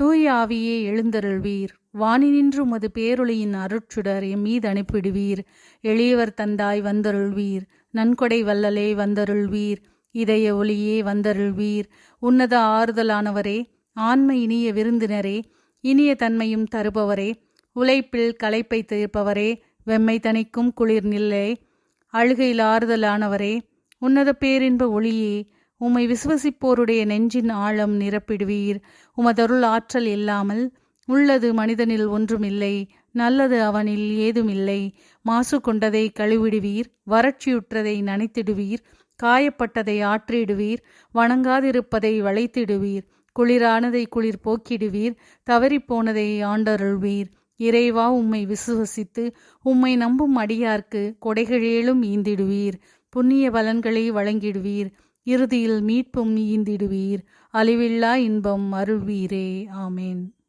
தூய ஆவியே எழுந்தருள்வீர். வானினின்று உமது பேரொளியின் அருட்சுடர் எம் மீது அனுப்பிடுவீர். எளியவர் தந்தாய் வந்தருள்வீர். நன்கொடை வல்லலே வந்தருள்வீர். இதய ஒளியே வந்தருள்வீர். உன்னத ஆறுதலானவரே ஆன்ம இனிய விருந்தினரே இனிய தன்மையும் தருபவரே உழைப்பில் களைப்பை தீர்ப்பவரே வெம்மை தணிக்கும் குளிர் நில்லை அழுகையில் ஆறுதலானவரே உன்னத பேரின்ப ஒளியே உம்மை விசுவசிப்போருடைய நெஞ்சின் ஆழம் நிரப்பிடுவீர். உமதருள் ஆற்றல் இல்லாமல் உள்ளது மனிதனில் ஒன்றுமில்லை நல்லது அவனில் ஏதுமில்லை. மாசு கொண்டதை கழுவிடுவீர் வறட்சியுற்றதை நனைத்திடுவீர் காயப்பட்டதை ஆற்றிடுவீர் வணங்காதிருப்பதை வளைத்திடுவீர். குளிரானதை குளிர் போக்கிடுவீர் தவறிப்போனதை ஆண்டருள்வீர். இறைவா உம்மை விசுவசித்து உம்மை நம்பும் அடியார்க்கு கொடைகளேலும் ஈந்திடுவீர். புண்ணிய பலன்களை வழங்கிடுவீர். இறுதியில் மீட்பும் ஈந்திடுவீர் அழிவில்லா இன்பம் அருள்வீரே. ஆமேன்.